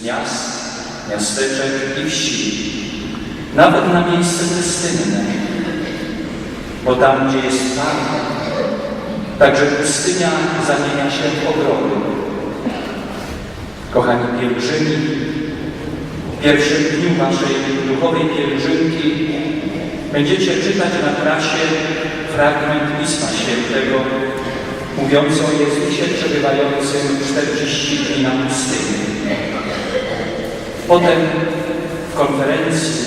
z miast, miasteczek i wsi, nawet na miejsce pustynne, bo tam, gdzie jest Pan, także pustynia zamienia się w ogrody. Kochani pielgrzymi, w pierwszym dniu Waszej duchowej pielgrzymki będziecie czytać na trasie fragment Pisma Świętego mówiący o Jezusie przebywającym 40 dni na pustyni. Potem w konferencji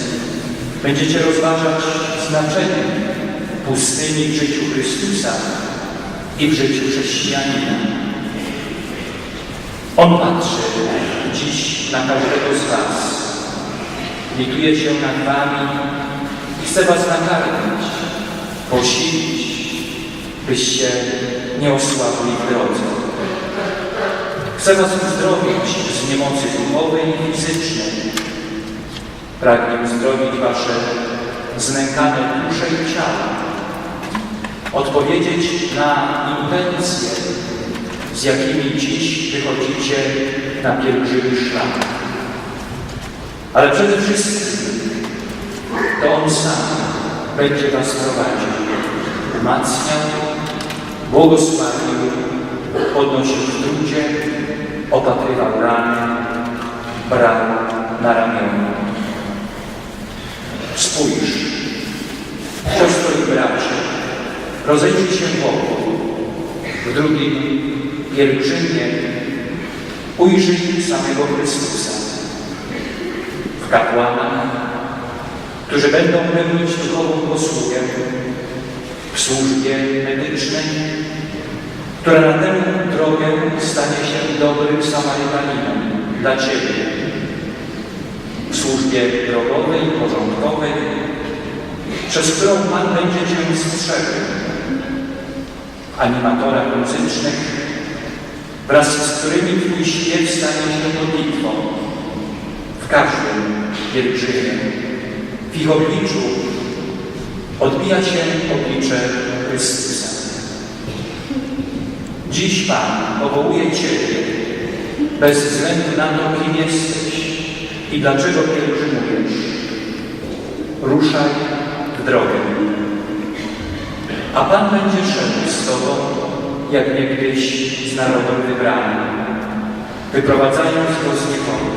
będziecie rozważać znaczenie pustyni w życiu Chrystusa i w życiu chrześcijanina. On patrzy dziś na każdego z Was, lituje się nad Wami i chce Was nakarmić, posilić, byście nie osłabli w drodze. Chce Was uzdrowić z niemocy duchowej i fizycznej. Pragnie uzdrowić Wasze znękane dusze i ciała. Odpowiedzieć na intencje, z jakimi dziś wychodzicie na pielgrzymi szlak. Ale przede wszystkim to On sam będzie Was prowadził, umacniał, błogosławił, podnosił w trudzie, opatrywał rany, brał na ramiona. Spójrz, siostro i bracie, rozejrzyj się wokół. W drugim pielgrzymie ujrzyj samego Chrystusa. W kapłanach, którzy będą pełnić duchową posługę w służbie medycznej, która na tę drogę stanie się dobrym Samarytaninem dla Ciebie. W służbie drogowej, porządkowej, przez którą Pan będzie Cię strzegł. Animatorach muzycznych, wraz z którymi Twój śpiew stanie się modlitwą. W każdym pielgrzymie, w ich obliczu odbija się oblicze Chrystusa. Dziś Pan powołuje Ciebie bez względu na to, kim jesteś i dlaczego pielgrzymujesz. Ruszaj w drogę. A Pan będzie szedł z Tobą, jak niegdyś z narodem wybranym, wyprowadzając go z niewoli.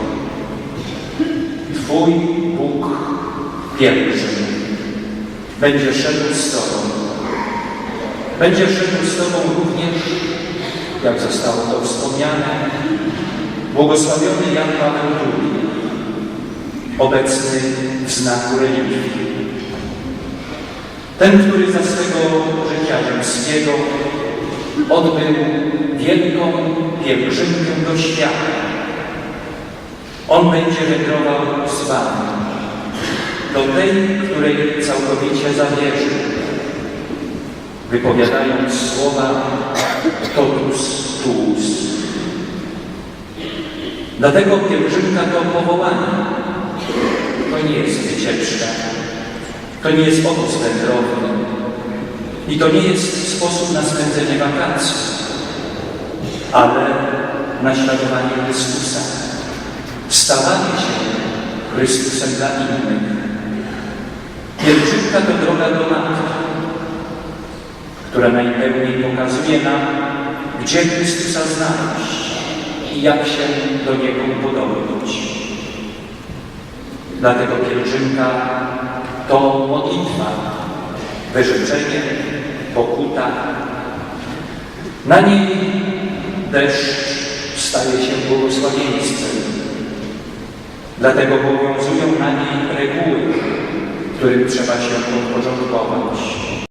Twój Bóg pielgrzym będzie szedł z Tobą. Będzie szedł z Tobą również, jak zostało to wspomniane, błogosławiony Jan Paweł II, obecny w znaku religii. Ten, który za swego życia ziemskiego odbył wielką pielgrzymkę do świata. On będzie wędrował z Wami do tej, której całkowicie zawierzy, wypowiadając słowa totus tuus. Dlatego pielgrzymka to powołanie. To nie jest wycieczka. To nie jest obóz wędrowny. I to nie jest sposób na spędzenie wakacji, ale naśladowanie Chrystusa. Stawanie się Chrystusem dla innych. Pielgrzymka to droga do matki, która najpełniej pokazuje nam, gdzie Chrystusa znaleźć i jak się do Niego upodobać. Dlatego pielgrzymka to modlitwa, wyrzeczenie, pokuta. Na niej deszcz staje się błogosławieństwem. Dlatego obowiązują na niej reguły, którym trzeba się podporządkować.